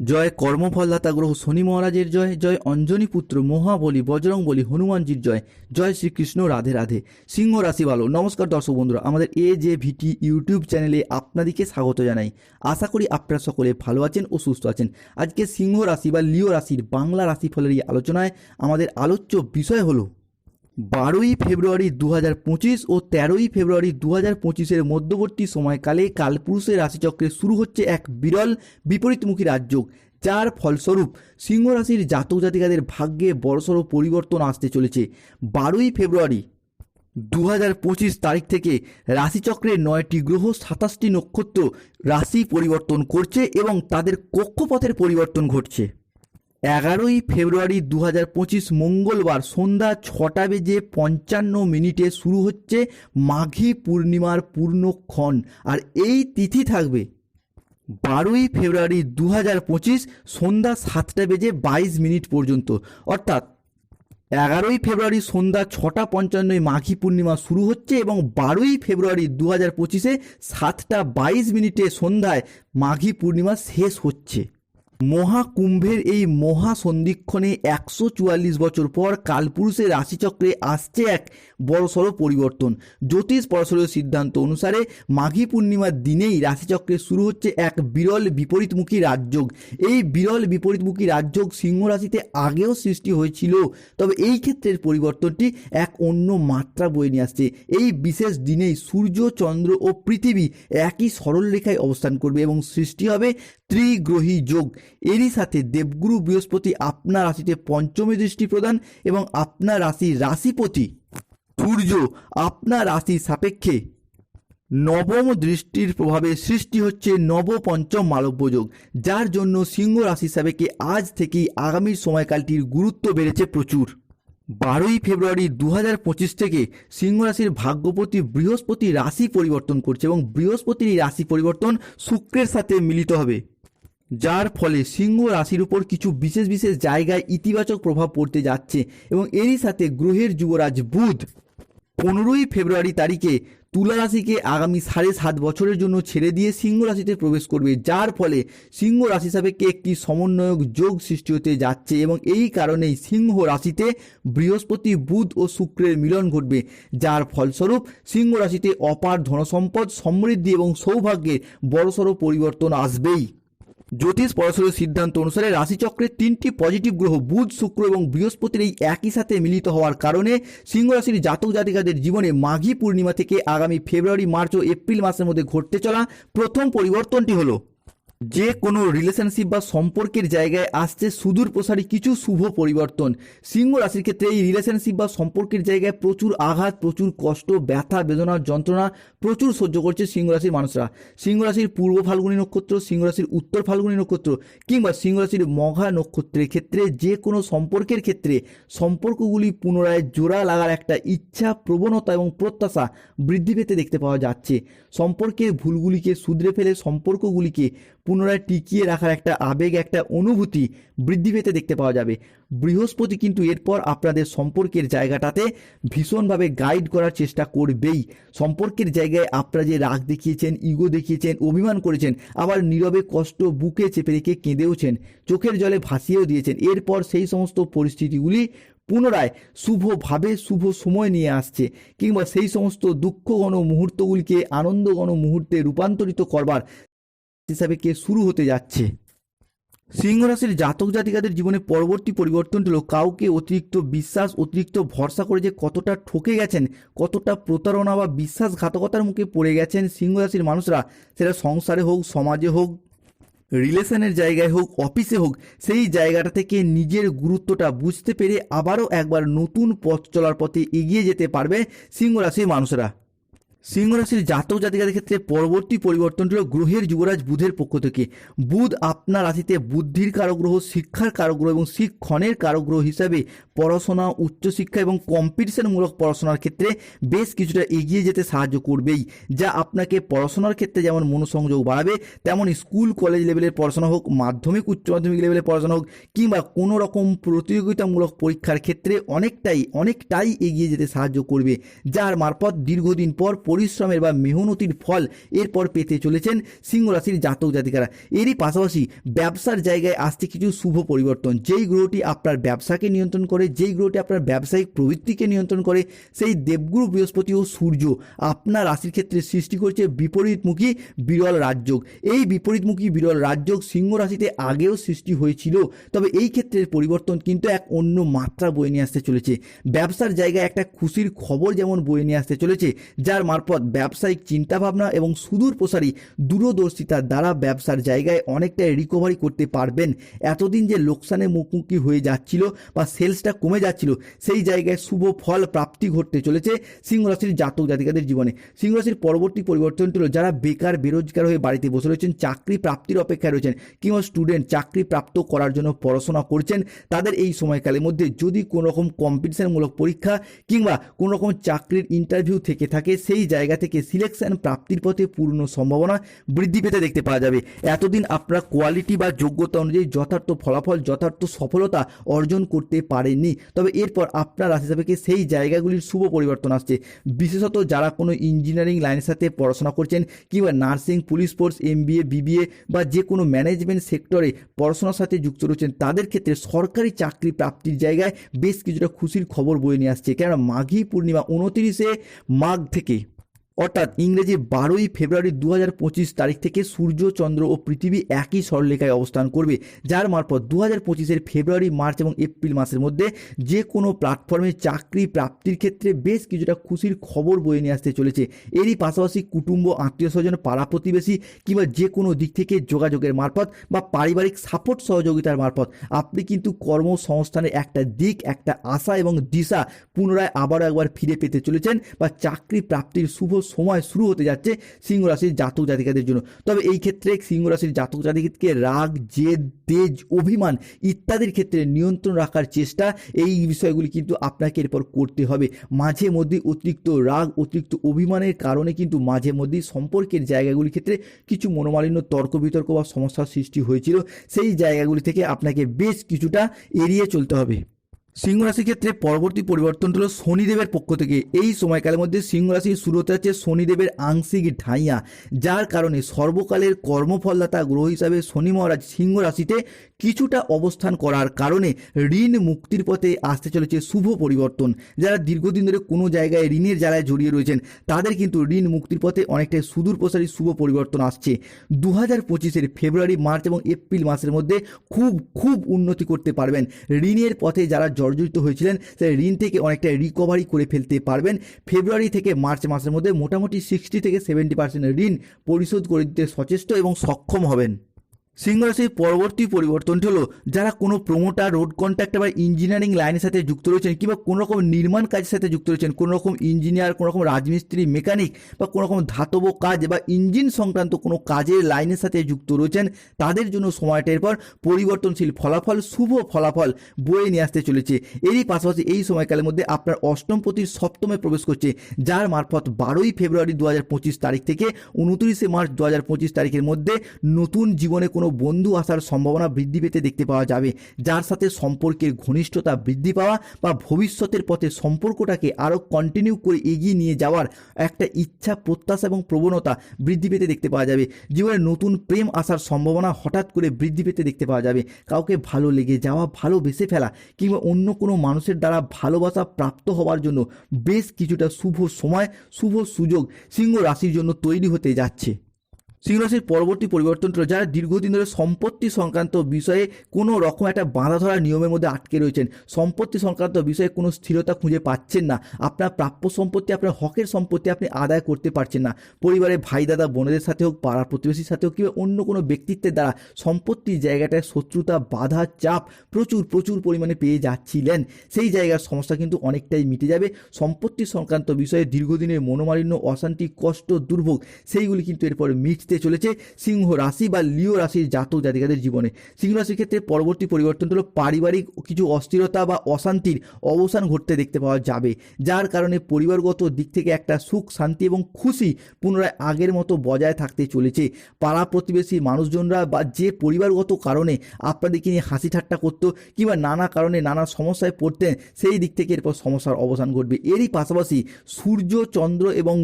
জয় কর্মফলদাতা গ্রহ শনি মহারাজের জয় জয় অঞ্জনী পুত্র মহাবলী বজরং বলি হনুমানজির জয় জয় শ্রীকৃষ্ণ রাধে রাধে। সিংহ রাশি ভালো নমস্কার দর্শক বন্ধুরা, আমাদের এ জে ভিটি ইউটিউব চ্যানেলে আপনাদেরকে স্বাগত জানাই। আশা করি আপনারা সকলে ভালো আছেন ও সুস্থ আছেন। আজকে সিংহ রাশি বা লিও রাশির বাংলা রাশিফলের এই আলোচনায় আমাদের আলোচ্য বিষয় হলো বারোই ফেব্রুয়ারি দু হাজার পঁচিশ ও তেরোই ফেব্রুয়ারি দু হাজার পঁচিশের মধ্যবর্তী সময়কালে কালপুরুষের রাশিচক্রে শুরু হচ্ছে এক বিরল বিপরীতমুখী রাজযোগ, যার ফলস্বরূপ সিংহ রাশির জাতক জাতিকাদের ভাগ্যে বড়সড় পরিবর্তন আসতে চলেছে। বারোই ফেব্রুয়ারি দু হাজার পঁচিশ তারিখ থেকে রাশিচক্রের নয়টি গ্রহ সাতাশটি নক্ষত্র রাশি পরিবর্তন করছে এবং তাদের কক্ষপথের পরিবর্তন ঘটছে। এগারোই ফেব্রুয়ারি দু হাজার পঁচিশ মঙ্গলবার সন্ধ্যা ছটা বেজে পঞ্চান্ন মিনিটে শুরু হচ্ছে মাঘী পূর্ণিমার পূর্ণক্ষণ। আর এই তিথি থাকবে বারোই ফেব্রুয়ারি দু হাজার পঁচিশ সন্ধ্যা সাতটা বেজে বাইশ মিনিট পর্যন্ত। অর্থাৎ এগারোই ফেব্রুয়ারি সন্ধ্যা ছটা পঞ্চান্নয় মাঘী পূর্ণিমা শুরু হচ্ছে এবং বারোই ফেব্রুয়ারি দু হাজার পঁচিশে সাতটা বাইশ মিনিটে সন্ধ্যায় মাঘী পূর্ণিমা শেষ হচ্ছে। মহাকুম্ভের এই মহা সন্ধিক্ষণে একশো চুয়াল্লিশ বছর পর কালপুরুষের রাশিচক্রে আসছে এক বড়সড় পরিবর্তন। জ্যোতিষ পরাশরীয় সিদ্ধান্ত অনুসারে মাঘী পূর্ণিমার দিনেই রাশিচক্রে শুরু হচ্ছে এক বিরল বিপরীতমুখী রাজযোগ। এই বিরল বিপরীতমুখী রাজযোগ সিংহ রাশিতে আগেও সৃষ্টি হয়েছিল, তবে এই ক্ষেত্রের পরিবর্তনটি এক অন্য মাত্রা বয়ে নিয়ে আসছে। এই বিশেষ দিনেই সূর্য, চন্দ্র ও পৃথিবী একই সরল রেখায় অবস্থান করবে এবং সৃষ্টি হবে ত্রিগ্রহী যোগ। এরই সাথে দেবগুরু বৃহস্পতি আপনার রাশিতে পঞ্চমী দৃষ্টি প্রদান এবং আপনার রাশির রাশিপতি সূর্য আপনার রাশির সাপেক্ষে নবম দৃষ্টির প্রভাবে সৃষ্টি হচ্ছে নবপঞ্চম মালব্য যোগ, যার জন্য সিংহ রাশি সাপেক্ষে আজ থেকেই আগামী সময়কালটির গুরুত্ব বেড়েছে প্রচুর। বারোই ফেব্রুয়ারি দু হাজার পঁচিশ থেকে সিংহ রাশির ভাগ্যপতি বৃহস্পতি রাশি পরিবর্তন করছে এবং বৃহস্পতির এই রাশি পরিবর্তন শুক্রের সাথে মিলিত হবে। যার ফলে সিংহ রাশির উপর কিছু বিশেষ বিশেষ জায়গায় ইতিবাচক প্রভাব পড়তে যাচ্ছে এবং এরই সাথে গ্রহের যুবরাজ বুধ পনেরোই ফেব্রুয়ারি তারিখে তুলা রাশিকে আগামী সাড়ে সাত বছরের জন্য ছেড়ে দিয়ে সিংহ রাশিতে প্রবেশ করবে, যার ফলে সিংহ রাশি সাপেক্ষে একটি সমন্বয়ক যোগ সৃষ্টি হতে যাচ্ছে এবং এই কারণেই সিংহ রাশিতে বৃহস্পতি, বুধ ও শুক্রের মিলন ঘটবে, যার ফলস্বরূপ সিংহ রাশিতে অপার ধনসম্পদ, সমৃদ্ধি এবং সৌভাগ্যের বড়সড় পরিবর্তন আসবেই। জ্যোতিষ পরাশরীয় সিদ্ধান্ত অনুসারে রাশিচক্রের তিনটি পজিটিভ গ্রহ, বুধ, শুক্র এবং বৃহস্পতির এই একই সাথে মিলিত হওয়ার কারণে সিংহ রাশির জাতক জাতিকাদের জীবনে মাঘী পূর্ণিমা থেকে আগামী ফেব্রুয়ারি, মার্চ ও এপ্রিল মাসের মধ্যে ঘটতে চলা প্রথম পরিবর্তনটি হলো। যে কোনো রিলেশনশিপ বা সম্পর্কের জায়গায় আসছে, সুদূর প্রসারী কিছু শুভ পরিবর্তন। সিংহ রাশির ক্ষেত্রে এই রিলেশনশিপ বা সম্পর্কের জায়গায় প্রচুর আঘাত, প্রচুর কষ্ট, ব্যথা, বেদনা, যন্ত্রণা প্রচুর সহ্য করছে সিংহ রাশির মানুষরা। সিংহ রাশির পূর্ব ফাল্গুনী নক্ষত্র, সিংহ রাশির উত্তর ফাল্গুনী নক্ষত্র কিংবা সিংহ রাশির মঘা নক্ষত্রের ক্ষেত্রে যে কোনো সম্পর্কের ক্ষেত্রে সম্পর্কগুলি পুনরায় জোড়া লাগার একটা ইচ্ছা, প্রবণতা এবং প্রত্যাশা বৃদ্ধি পেতে দেখতে পাওয়া যাচ্ছে। সম্পর্কের ভুলগুলিকে শুধরে ফেলে, সম্পর্কগুলিকে পুনরায় টিকিয়ে রাখার একটা আবেগ, একটা অনুভূতি বৃদ্ধি পেতে দেখতে পাওয়া যাবে। বৃহস্পতি কিন্তু এরপর আপনাদের সম্পর্কের জায়গাটাতে ভীষণভাবে গাইড করার চেষ্টা করবেই। সম্পর্কের জায়গায় আপনারা যে রাগ দেখিয়েছেন ইগো দেখিয়েছেন, অভিমান করেছেন, আবার নীরবে কষ্ট বুকে চেপে রেখে কেঁদেওছেন, চোখের জলে ভাসিয়েও দিয়েছেন, এরপর সেই সমস্ত পরিস্থিতিগুলি পুনরায় শুভভাবে শুভ সময় নিয়ে আসছে কিংবা সেই সমস্ত দুঃখঘন মুহূর্তগুলিকে আনন্দঘন মুহূর্তে রূপান্তরিত করবার হিসাবে কে শুরু হতে যাচ্ছে। সিংহ রাশির জাতক জাতিকাদের জীবনে পরবর্তী পরিবর্তনটি হলো কাউকে অতিরিক্ত বিশ্বাস, অতিরিক্ত ভরসা করে যে কতটা ঠকে গেছেন, কতটা প্রতারণা বা বিশ্বাসঘাতকতার মুখে পড়ে গেছেন সিংহ রাশির মানুষরা। সেটা সংসারে হোক, সমাজে হোক, রিলেশনের জায়গায় হোক, অফিসে হোক, সেই জায়গাটা থেকে নিজের গুরুত্বটা বুঝতে পেরে আবারও একবার নতুন পথ চলার পথে এগিয়ে যেতে পারবে সিংহ রাশির মানুষরা। সিংহ রাশির জাতক জাতিকাদের ক্ষেত্রে পরবর্তী পরিবর্তনটি হল গ্রহের যুবরাজ বুধের পক্ষ থেকে। বুধ আপনার রাশিতে বুদ্ধির কারগ্রহ, শিক্ষার কারগ্রহ এবং শিক্ষণের কারগ্রহ হিসাবে পড়াশোনা, উচ্চশিক্ষা এবং কম্পিটিশনমূলক পড়াশোনার ক্ষেত্রে বেশ কিছুটা এগিয়ে যেতে সাহায্য করবেই। যা আপনাকে পড়াশোনার ক্ষেত্রে যেমন মনোসংযোগ বাড়াবে, তেমন স্কুল কলেজ লেভেলের পড়াশোনা হোক, মাধ্যমিক, উচ্চ মাধ্যমিক লেভেলের পড়াশোনা হোক, কিংবা কোনো রকম প্রতিযোগিতামূলক পরীক্ষার ক্ষেত্রে অনেকটাই অনেকটাই এগিয়ে যেতে সাহায্য করবে, যার মারফত দীর্ঘদিন পর পরিশ্রমের বা মেহনতির ফল এরপর পেতে চলেছেন সিংহ রাশির জাতক জাতিকারা। এরই পাশাপাশি ব্যবসার জায়গায় আসছে কিছু শুভ পরিবর্তন। যেই গ্রহটি আপনার ব্যবসাকে নিয়ন্ত্রণ করে, যেই গ্রহটি আপনার ব্যবসায়িক প্রবৃত্তিকে নিয়ন্ত্রণ করে, সেই দেবগুরু বৃহস্পতি ও সূর্য আপনার রাশির ক্ষেত্রে সৃষ্টি করছে বিপরীতমুখী বিরল রাজযোগ। এই বিপরীতমুখী বিরল রাজযোগ সিংহ রাশিতে আগেও সৃষ্টি হয়েছিল, তবে এই ক্ষেত্রের পরিবর্তন কিন্তু এক অন্য মাত্রা বয়ে নিয়ে আসতে চলেছে। ব্যবসার জায়গায় একটা খুশির খবর যেমন বয়ে নিয়ে আসতে চলেছে, যার মারফত ব্যবসায়িক চিন্তাভাবনা এবং সুদূর প্রসারী দূরদর্শিতার দ্বারা ব্যবসার জায়গায় অনেকটাই রিকভারি করতে পারবেন। এতদিন যে লোকসানে মুখোমুখি হয়ে যাচ্ছিল বা সেলসটা কমে যাচ্ছিল, সেই জায়গায় শুভ ফল প্রাপ্তি ঘটতে চলেছে সিংহ রাশির জাতক জাতিকাদের জীবনে। সিংহ রাশির পরবর্তী পরিবর্তন হলো যারা বেকার, বেরোজগার হয়ে বাড়িতে বসে রয়েছেন, চাকরি প্রাপ্তির অপেক্ষায় রয়েছেন কিংবা স্টুডেন্ট চাকরি প্রাপ্ত করার জন্য পড়াশোনা করছেন, তাদের এই সময়কালের মধ্যে যদি কোনো রকম কম্পিটিশনমূলক পরীক্ষা কিংবা কোনো রকম চাকরির ইন্টারভিউ থেকে থাকে, সেই জায়গা থেকে সিলেকশন প্রাপ্তির পথে পূর্ণ সম্ভাবনা বৃদ্ধি পেতে দেখতে পাওয়া যাবে। এতদিন আপনারা কোয়ালিটি বা যোগ্যতা অনুযায়ী যথার্থ ফলাফল, যথার্থ সফলতা অর্জন করতে পারেননি। তবে এরপর আপনার রাশি সাপেক্ষে সেই জায়গাগুলির শুভ পরিবর্তন আসছে। বিশেষত যারা কোনো ইঞ্জিনিয়ারিং লাইনের সাথে পড়াশোনা করছেন কিংবা nursing police force MBA BBA বা যে কোনো ম্যানেজমেন্ট সেক্টরে পড়াশোনার সাথে যুক্ত রয়েছেন, তাদের ক্ষেত্রে সরকারি চাকরি প্রাপ্তির জায়গায় বেশ কিছুটা খুশির খবর বয়ে নিয়ে আসছে। কেননা মাঘী পূর্ণিমা উনতিরিশে মাঘ থেকে অর্থাৎ ইংরেজি বারোই ফেব্রুয়ারি দু হাজার পঁচিশ তারিখ থেকে সূর্য, চন্দ্র ও পৃথিবী একই সরলেখায় অবস্থান করবে, যার মারফত দু হাজার পঁচিশের ফেব্রুয়ারি, মার্চ এবং এপ্রিল মাসের মধ্যে যে কোনো প্ল্যাটফর্মে চাকরি প্রাপ্তির ক্ষেত্রে বেশ কিছুটা খুশির খবর বয়ে নিয়ে আসতে চলেছে। এরই পাশাপাশি কুটুম্ব আত্মীয় স্বজন পাড়া প্রতিবেশী কিংবা যে কোনো দিক থেকে যোগাযোগের মারফত বা পারিবারিক সাপোর্ট সহযোগিতার মারফত আপনি কিন্তু কর্মসংস্থানের একটা দিক, একটা আশা এবং দিশা পুনরায় আবারও একবার ফিরে পেতে চলেছেন বা চাকরি প্রাপ্তির শুভ সময় শুরু হতে যাচ্ছে সিংহ রাশির জাতক জাতিকাদের জন্য। তবে এই ক্ষেত্রে সিংহ রাশির জাতক জাতিকে রাগ, জেদ, তেজ, অভিমান ইত্যাদির ক্ষেত্রে নিয়ন্ত্রণ রাখার চেষ্টা, এই বিষয়গুলি কিন্তু আপনাকে এরপর করতে হবে। মাঝে মধ্যে অতিরিক্ত রাগ, অতিরিক্ত অভিমানের কারণে কিন্তু মাঝে মধ্যেই সম্পর্কের জায়গাগুলির ক্ষেত্রে কিছু মনোমালিন্য তর্ক বিতর্ক বা সমস্যার সৃষ্টি হয়েছিল। সেই জায়গাগুলি থেকে আপনাকে বেশ কিছুটা এড়িয়ে চলতে হবে। সিংহ রাশির ক্ষেত্রে পরবর্তী পরিবর্তন হলো শনিদেবের পক্ষ থেকে। এই সময়কালের মধ্যে সিংহ রাশির শুরু হতে যাচ্ছে শনিদেবের আংশিক ঢাইয়া, যার কারণে সর্বকালের কর্মফলদাতা গ্রহ হিসাবে শনি মহারাজ সিংহ রাশিতে কিছুটা অবস্থান করার কারণে ঋণ মুক্তির পথে আসতে চলেছে শুভ পরিবর্তন। যারা দীর্ঘদিন ধরে কোনো জায়গায় ঋণের জ্বালায় জড়িয়ে রয়েছেন, তাদের কিন্তু ঋণ মুক্তির পথে অনেকটাই সুদূর প্রসারী শুভ পরিবর্তন আসছে। দু হাজার পঁচিশের ফেব্রুয়ারি, মার্চ এবং এপ্রিল মাসের মধ্যে খুব খুব উন্নতি করতে পারবেন। ঋণের পথে যারা জর্জরিত হয়েছিলেন সেই ঋণ থেকে অনেকটা রিকভারি করে ফেলতে পারবেন। ফেব্রুয়ারি থেকে মার্চ মাসের মধ্যে মোটামুটি সিক্সটি থেকে সেভেন্টি পার্সেন্ট ঋণ পরিশোধ করে দিতে সচেষ্ট এবং সক্ষম হবেন। সিংহ রাশির পরবর্তী পরিবর্তনটি হলো যারা কোনো প্রমোটার রোড কন্ট্রাক্টর বা ইঞ্জিনিয়ারিং লাইনের সাথে যুক্ত রয়েছেন কিংবা কোনো রকম নির্মাণ কাজের সাথে যুক্ত রয়েছেন, কোনো রকম ইঞ্জিনিয়ার কোনো রকম রাজমিস্ত্রি মেকানিক বা কোনো রকম ধাতব কাজ বা ইঞ্জিন সংক্রান্ত কোনো কাজের লাইনের সাথে যুক্ত রয়েছেন, তাদের জন্য সময়টা পর পরিবর্তনশীল ফলাফল, শুভ ফলাফল বয়ে নিয়ে আসতে চলেছে। এরই পাশাপাশি এই সময়কালের মধ্যে আপনার অষ্টম পতির সপ্তমে প্রবেশ করছে, যার মারফত বারোই ফেব্রুয়ারি দু হাজার পঁচিশ তারিখ থেকে উনত্রিশে মার্চ দু হাজার পঁচিশ তারিখের মধ্যে নতুন জীবনে কোনো বন্ধু আসার সম্ভাবনা বৃদ্ধি পেতে দেখতে পাওয়া যাবে। যার সাথে সম্পর্কের ঘনিষ্ঠতা বৃদ্ধি পাওয়া বা ভবিষ্যতের পথে সম্পর্কটাকে আরও কন্টিনিউ করে এগিয়ে নিয়ে যাওয়ার একটা ইচ্ছা, প্রত্যাশা এবং প্রবণতা বৃদ্ধি পেতে দেখতে পাওয়া যাবে। জীবনে নতুন প্রেম আসার সম্ভাবনা হঠাৎ করে বৃদ্ধি পেতে দেখতে পাওয়া যাবে। কাউকে ভালো লেগে যাওয়া ভালোবেসে ফেলা কিংবা অন্য কোনো মানুষের দ্বারা ভালোবাসা প্রাপ্ত হওয়ার জন্য বেশ কিছুটা শুভ সময়, শুভ সুযোগ সিংহ রাশির জন্য তৈরি হতে যাচ্ছে। সিংহরাশির পরবর্তী পরিবর্তন যারা দীর্ঘদিন ধরে সম্পত্তি সংক্রান্ত বিষয়ে কোনো রকম একটা বাঁধা ধরা নিয়মের মধ্যে আটকে রয়েছেন। সম্পত্তি সংক্রান্ত বিষয়ে কোনো স্থিরতা খুঁজে পাচ্ছেন না। আপনার প্রাপ্য সম্পত্তি, আপনার হকের সম্পত্তি আপনি আদায় করতে পারছেন না। পরিবারের ভাই, দাদা, বোনেদের সাথে হোক, পাড়া প্রতিবেশীর সাথে হোক কিংবা অন্য কোনো ব্যক্তিত্বের দ্বারা সম্পত্তির জায়গাটায় শত্রুতা, বাধা, চাপ প্রচুর প্রচুর পরিমাণে পেয়ে যাচ্ছিলেন। সেই জায়গার সমস্যা কিন্তু অনেকটাই মিটে যাবে। সম্পত্তি সংক্রান্ত বিষয়ে দীর্ঘদিনের মনোমালিন্য, অশান্তি, কষ্ট, দুর্ভোগ, সেইগুলি কিন্তু এরপর মিটতে মিশতে চলেছে সিংহ রাশি বা লিও রাশির জাতক জাতিকাদের জীবনে। সিংহ রাশির ক্ষেত্রে পরবর্তী পরিবর্তন হলো পারিবারিক কিছু অস্থিরতা বা অশান্তির অবসান ঘটতে দেখতে পাওয়া যাবে, যার কারণে পরিবারগত দিক থেকে একটা সুখ, শান্তি এবং খুশি পুনরায় আগের মতো বজায় থাকতে চলেছে। পাড়া প্রতিবেশী মানুষজনরা বা যে পরিবারগত কারণে আপনাদেরকে নিয়ে হাসি ঠাট্টা করতো কিংবা নানা কারণে নানা সমস্যায় পড়তেন, সেই দিক থেকে এরপর সমস্যার অবসান ঘটবে। এরই পাশাপাশি সূর্য, চন্দ্র এবং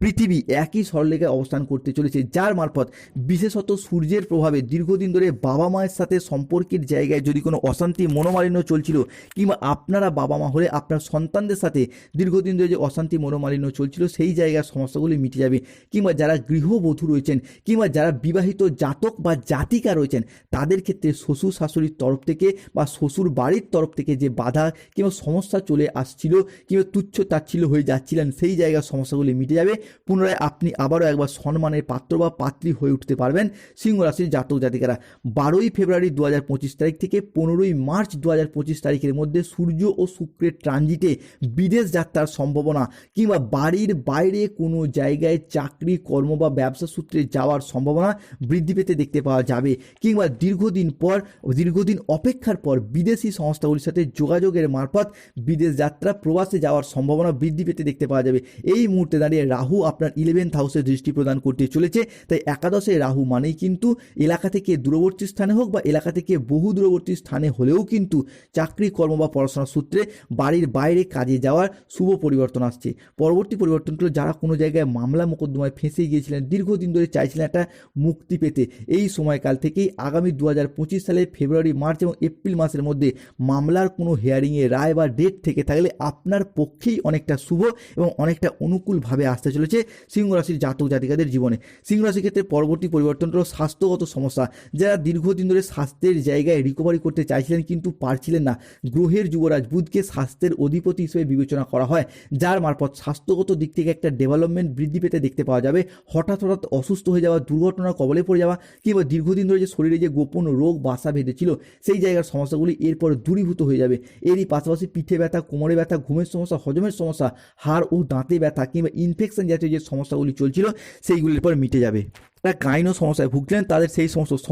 পৃথিবী একই সরলেখায় অবস্থান করতে চলেছে, যার মারফত। বিশেষত সূর্যের প্রভাবে দীর্ঘদিন ধরে বাবা মায়ের সাথে সম্পর্কের জায়গায় যদি কোনো অশান্তি, মনোমালিন্য চলছিল, কিংবা আপনারা বাবা মা হলে আপনার সন্তানদের সাথে দীর্ঘদিন ধরে যে অশান্তি, মনোমালিন্য চলছিল, সেই জায়গার সমস্যাগুলি মিটে যাবে। কিংবা যারা গৃহবধূ রয়েছেন, কিংবা যারা বিবাহিত জাতক বা জাতিকা রয়েছেন, তাদের ক্ষেত্রে শ্বশুর শাশুড়ির তরফ থেকে বা শ্বশুর বাড়ির তরফ থেকে যে বাধা কিংবা সমস্যা চলে আসছিল, কিংবা তুচ্ছ তাচ্ছিল্য হয়ে যাচ্ছিলেন, সেই জায়গার সমস্যাগুলি মিটে যাবে। পুনরায় আপনি আবারও একবার সম্মানের পাত্র বা পাত্রী হয়ে উঠতে পারবেন সিংহ রাশির জাতক জাতিকারা। বারোই ফেব্রুয়ারি দু হাজার পঁচিশ তারিখ থেকে পনেরোই মার্চ দু হাজার পঁচিশ তারিখের মধ্যে সূর্য ও শুক্রের ট্রানজিটে বিদেশ যাত্রার সম্ভাবনা কিংবা বাড়ির বাইরে কোনো জায়গায় চাকরি, কর্ম বা ব্যবসা সূত্রে যাওয়ার সম্ভাবনা বৃদ্ধি পেতে দেখতে পাওয়া যাবে। কিংবা দীর্ঘদিন পর, দীর্ঘদিন অপেক্ষার পর বিদেশি সংস্থাগুলির সাথে যোগাযোগের মারফত বিদেশ যাত্রা প্রবাসে যাওয়ার সম্ভাবনা বৃদ্ধি পেতে দেখতে পাওয়া যাবে। এই মুহূর্তে দাঁড়িয়ে রাহু আপনার ইলেভেন্থ হাউসে দৃষ্টি প্রদান করতে চলেছে। তাই একাদশে রাহু মানেই কিন্তু এলাকা থেকে দূরবর্তী স্থানে হোক বা এলাকা থেকে বহু দূরবর্তী স্থানে হলেও কিন্তু চাকরি, কর্ম বা পড়াশোনার সূত্রে বাড়ির বাইরে কাজে যাওয়ার শুভ পরিবর্তন আসছে। পরবর্তী পরিবর্তন হলো যারা কোনো জায়গায় মামলা মোকদ্দমায় ফেঁসে গিয়েছিলেন, দীর্ঘদিন ধরে চাইছিলেন একটা মুক্তি পেতে, এই সময়কাল থেকেই আগামী দু হাজার পঁচিশ সালে ফেব্রুয়ারি, মার্চ এবং এপ্রিল মাসের মধ্যে মামলার কোনো হিয়ারিংয়ে রায় বা ডেট থেকে থাকলে আপনার পক্ষেই অনেকটা শুভ এবং অনেকটা অনুকূলভাবে আসতে চলেছে সিংহ রাশির জাতক জাতিকাদের জীবনে। সিংহ রাশির ক্ষেত্রে পরবর্তী পরিবর্তন হলো স্বাস্থ্যগত সমস্যা। যারা দীর্ঘদিন ধরে স্বাস্থ্যের জায়গায় রিকভারি করতে চাইছিলেন কিন্তু পারছিলেন না, গ্রহের যুবরাজ বুধকে স্বাস্থ্যের অধিপতি হিসেবে বিবেচনা করা হয়, যার মারফত স্বাস্থ্যগত দিক থেকে একটা ডেভেলপমেন্ট বৃদ্ধি পেতে দেখতে পাওয়া যাবে। হঠাৎ হঠাৎ অসুস্থ হয়ে যাওয়া দুর্ঘটনার কবলে পড়ে যাওয়া কিংবা দীর্ঘদিন ধরে যে শরীরে যে গোপন রোগ, বাসা বেঁধেছিল সেই জায়গার সমস্যাগুলি এরপর দূরীভূত হয়ে যাবে। এরই পাশাপাশি পিঠে ব্যথা, কোমরে ব্যথা, ঘুমের সমস্যা, হজমের সমস্যা, হাড় ও দাঁতে ব্যথা কিংবা ইনফেকশন জাতীয় যে সমস্যাগুলি চলছিল, সেইগুলির পর মিটে যাবে। যারা গাইনো সমস্যায় ভুগছিলেন তাদের সেই সমস্ত